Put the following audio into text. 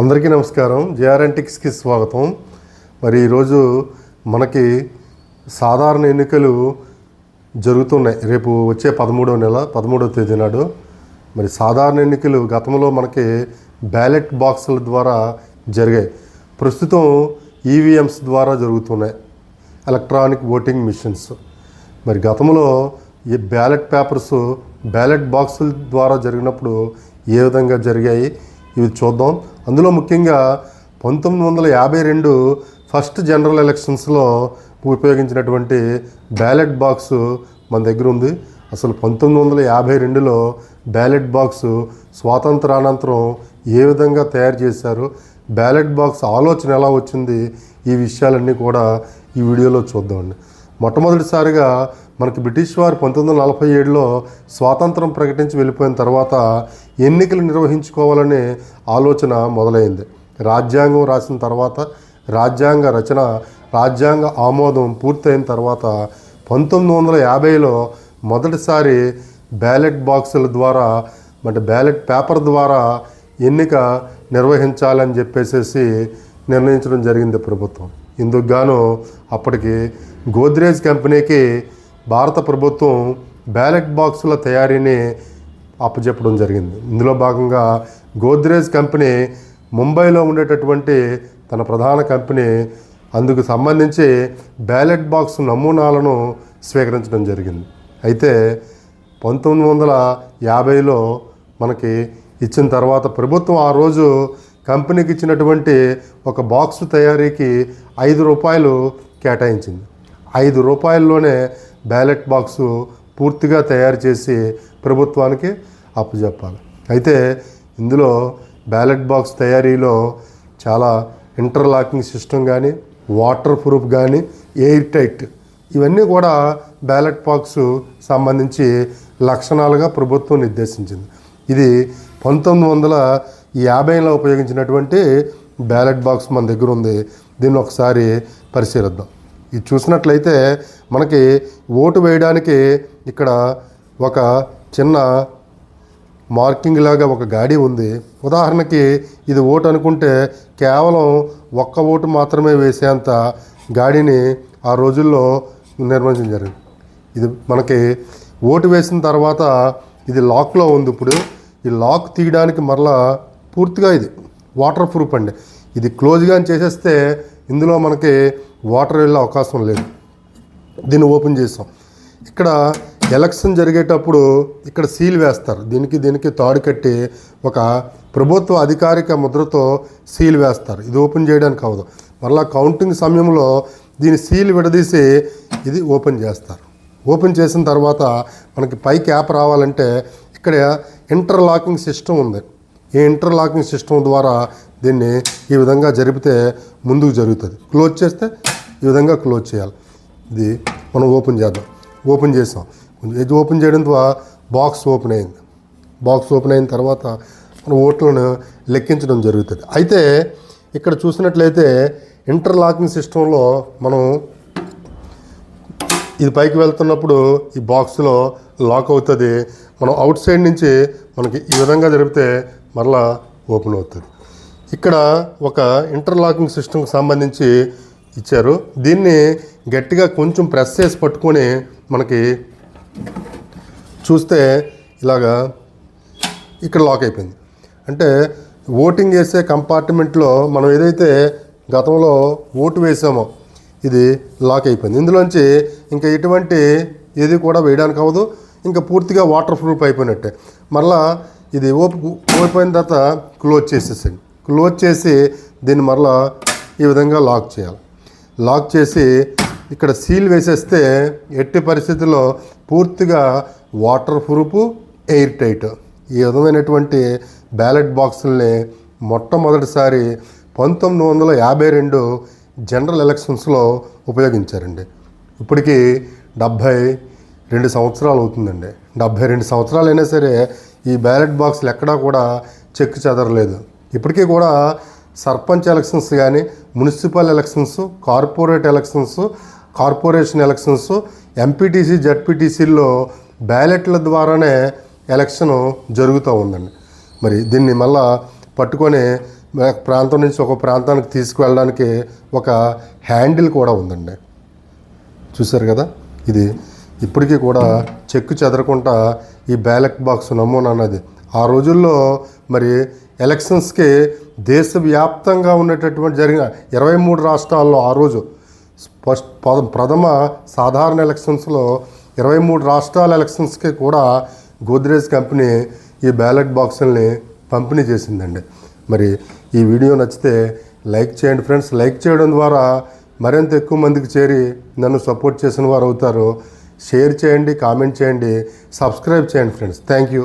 అందరికీ నమస్కారం. జేఆర్ఎన్టిక్స్కి స్వాగతం. మరి ఈరోజు మనకి సాధారణ ఎన్నికలు జరుగుతున్నాయి. రేపు వచ్చే పదమూడవ నెల పదమూడవ తేదీ నాడు. మరి సాధారణ ఎన్నికలు గతంలో మనకి బ్యాలెట్ బాక్సుల ద్వారా జరిగాయి. ప్రస్తుతం ఈవీఎంస్ ద్వారా జరుగుతున్నాయి. Electronic voting machines. మరి గతంలో ఈ బ్యాలెట్ పేపర్స్ బ్యాలెట్ బాక్సుల ద్వారా జరిగినప్పుడు ఏ విధంగా జరిగాయి? ఇవి చూద్దాం. అందులో ముఖ్యంగా పంతొమ్మిది వందల యాభై రెండు ఫస్ట్ జనరల్ ఎలక్షన్స్లో ఉపయోగించినటువంటి బ్యాలెట్ బాక్స్ మన దగ్గర ఉంది. అసలు పంతొమ్మిది వందల యాభై రెండులో బ్యాలెట్ బాక్స్ స్వాతంత్రానంతరం ఏ విధంగా తయారు చేశారు బ్యాలెట్ బాక్స్ ఆలోచన ఎలా వచ్చింది ఈ విషయాలన్నీ కూడా ఈ వీడియోలో చూద్దామండి. మొట్టమొదటిసారిగా మనకి బ్రిటిష్ వారు పంతొమ్మిది వందల నలభై ఏడులో స్వాతంత్రం ప్రకటించి వెళ్ళిపోయిన తర్వాత ఎన్నికలు నిర్వహించుకోవాలనే ఆలోచన మొదలైంది. రాజ్యాంగం రాసిన తర్వాత రాజ్యాంగ రచన రాజ్యాంగ ఆమోదం పూర్తయిన తర్వాత పంతొమ్మిది వందల యాభైలో మొదటిసారి బ్యాలెట్ బాక్సుల ద్వారా అంటే బ్యాలెట్ పేపర్ ద్వారా ఎన్నిక నిర్వహించాలని చెప్పేసేసి నిర్ణయించడం జరిగింది ప్రభుత్వం. ఇందుకు గాను అప్పటికి గోద్రేజ్ కంపెనీకి భారత ప్రభుత్వం బ్యాలెట్ బాక్సుల తయారీని అప్పచెప్పడం జరిగింది. ఇందులో భాగంగా గోద్రేజ్ కంపెనీ ముంబైలో ఉండేటటువంటి తన ప్రధాన కంపెనీ అందుకు సంబంధించి బ్యాలెట్ బాక్స్ నమూనాలను స్వీకరించడం జరిగింది. అయితే పంతొమ్మిది వందల యాభైలో మనకి ఇచ్చిన తర్వాత ప్రభుత్వం ఆ రోజు కంపెనీకి ఇచ్చినటువంటి ఒక బాక్స్ తయారీకి ఐదు రూపాయలు కేటాయించింది. ఐదు రూపాయల్లోనే బ్యాలెట్ బాక్సు పూర్తిగా తయారు చేసి ప్రభుత్వానికి అప్పచెప్పాలి అయితే ఇందులో బ్యాలెట్ బాక్స్ తయారీలో చాలా ఇంటర్లాకింగ్ సిస్టమ్ కానీ వాటర్ ప్రూఫ్ కానీ ఎయిర్ టైట్ ఇవన్నీ కూడా బ్యాలెట్ బాక్స్ సంబంధించి లక్షణాలుగా ప్రభుత్వం నిర్దేశించింది. ఇది పంతొమ్మిది వందల ఈ యాభైలో ఉపయోగించినటువంటి బ్యాలెట్ బాక్స్ మన దగ్గర ఉంది. దీన్ని ఒకసారి పరిశీలిద్దాం. ఇది చూసినట్లయితే మనకి ఓటు వేయడానికి ఇక్కడ ఒక చిన్న మార్కింగ్ లాగా ఒక గాడి ఉంది. ఉదాహరణకి ఇది ఓటు అనుకుంటే కేవలం ఒక్క ఓటు మాత్రమే వేసేంత గాడిని ఆ రోజుల్లో నిర్మించడం జరిగింది. ఇది మనకి ఓటు వేసిన తర్వాత ఇది లాక్లో ఉంది ఇప్పుడు. ఈ లాక్ తీయడానికి మరలా పూర్తిగా ఇది వాటర్ ప్రూఫ్ అండి. ఇది క్లోజ్గా చేసేస్తే ఇందులో మనకి వాటర్ వెళ్ళే అవకాశం లేదు. దీన్ని ఓపెన్ చేసాం. ఇక్కడ ఎలక్షన్ జరిగేటప్పుడు ఇక్కడ సీల్ వేస్తారు. దీనికి దీనికి తాడు కట్టి ఒక ప్రభుత్వ అధికారిక ముద్రతో సీల్ వేస్తారు. ఇది ఓపెన్ చేయడానికి అవ్వదు. మరలా కౌంటింగ్ సమయంలో దీని సీల్ విడదీసి ఇది ఓపెన్ చేస్తారు. ఓపెన్ చేసిన తర్వాత మనకి పైకి యాప్ రావాలంటే ఇక్కడ ఇంటర్లాకింగ్ సిస్టమ్ ఉంది. ఈ ఇంటర్లాకింగ్ సిస్టమ్ ద్వారా దీన్ని ఈ విధంగా జరిపితే ముందుకు జరుగుతుంది. క్లోజ్ చేస్తే ఈ విధంగా క్లోజ్ చేయాలి. ఇది మనం ఓపెన్ చేద్దాం. ఓపెన్ చేసాం. ఇది ఓపెన్ చేయడం ద్వారా బాక్స్ ఓపెన్ అయింది. బాక్స్ ఓపెన్ అయిన తర్వాత మన ఓట్లను లెక్కించడం జరుగుతుంది. అయితే ఇక్కడ చూసినట్లయితే ఇంటర్లాకింగ్ సిస్టంలో మనం ఇది పైకి వెళ్తున్నప్పుడు ఈ బాక్స్లో లాక్ అవుతుంది. మనం అవుట్ సైడ్ నుంచి మనకి ఈ విధంగా జరిపితే మరలా ఓపెన్ అవుతుంది. ఇక్కడ ఒక ఇంటర్లాకింగ్ సిస్టమ్కి సంబంధించి ఇచ్చారు. దీన్ని గట్టిగా కొంచెం ప్రెస్ చేసి పట్టుకొని మనకి చూస్తే ఇలాగా ఇక్కడ లాక్ అయిపోయింది. అంటే ఓటింగ్ వేసే కంపార్ట్మెంట్లో మనం ఏదైతే గతంలో ఓటు వేసామో ఇది లాక్ అయిపోయింది. ఇందులోంచి ఇంకా ఎటువంటి ఏది కూడా వేయడానికి అవ్వదు. ఇంకా పూర్తిగా వాటర్ ప్రూఫ్ అయిపోయినట్టే. మరలా ఇది ఓపు ఓడిపోయిన తర్వాత క్లోజ్ చేసేసండి క్లోజ్ చేసి దీన్ని మరలా ఈ విధంగా లాక్ చేయాలి. లాక్ చేసి ఇక్కడ సీల్ వేసేస్తే ఎట్టి పరిస్థితుల్లో పూర్తిగా వాటర్ ప్రూఫ్ ఎయిర్ టైట్. ఈ విధమైనటువంటి బ్యాలెట్ బాక్సుల్ని మొట్టమొదటిసారి పంతొమ్మిది వందల యాభై రెండు జనరల్ ఎలక్షన్స్లో ఉపయోగించారండి. ఇప్పటికీ డెబ్భై రెండు సంవత్సరాలు అవుతుందండి. డెబ్భై రెండు సంవత్సరాలు అయినా సరే ఈ బ్యాలెట్ బాక్సులు ఎక్కడా కూడా చెక్కు చెదరలేదు. ఇప్పటికీ కూడా సర్పంచ్ ఎలక్షన్స్ కానీ municipal elections corporate elections corporation elections MPTC జడ్పీటీసీల్లో బ్యాలెట్ల ద్వారానే ఎలక్షన్ జరుగుతూ ఉందండి. మరి దీన్ని మళ్ళా పట్టుకొని ప్రాంతం నుంచి ఒక ప్రాంతానికి తీసుకువెళ్ళడానికి ఒక హ్యాండిల్ కూడా ఉందండి. చూశారు కదా? ఇది ఇప్పటికీ కూడా చెక్కు చెదరకుండా ఈ బ్యాలెట్ బాక్స్ నమూనా అన్నది. ఆ రోజుల్లో మరి ఎలక్షన్స్కి దేశవ్యాప్తంగా ఉన్నటువంటి జరిగిన ఇరవై మూడు రాష్ట్రాల్లో ఆ రోజు ఫస్ట్ పద- ప్రథమ సాధారణ ఎలక్షన్స్లో ఇరవై మూడు రాష్ట్రాల ఎలక్షన్స్కి కూడా గోద్రేజ్ కంపెనీ ఈ బ్యాలెట్ బాక్సుల్ని పంపిణీ చేసిందండి. మరి ఈ వీడియో నచ్చితే లైక్ చేయండి ఫ్రెండ్స్. లైక్ చేయడం ద్వారా మరింత ఎక్కువ మందికి చేరి నన్ను సపోర్ట్ చేసిన వారు అవుతారు. షేర్ చేయండి కామెంట్ చేయండి సబ్స్క్రైబ్ చేయండి ఫ్రెండ్స్. Thank you.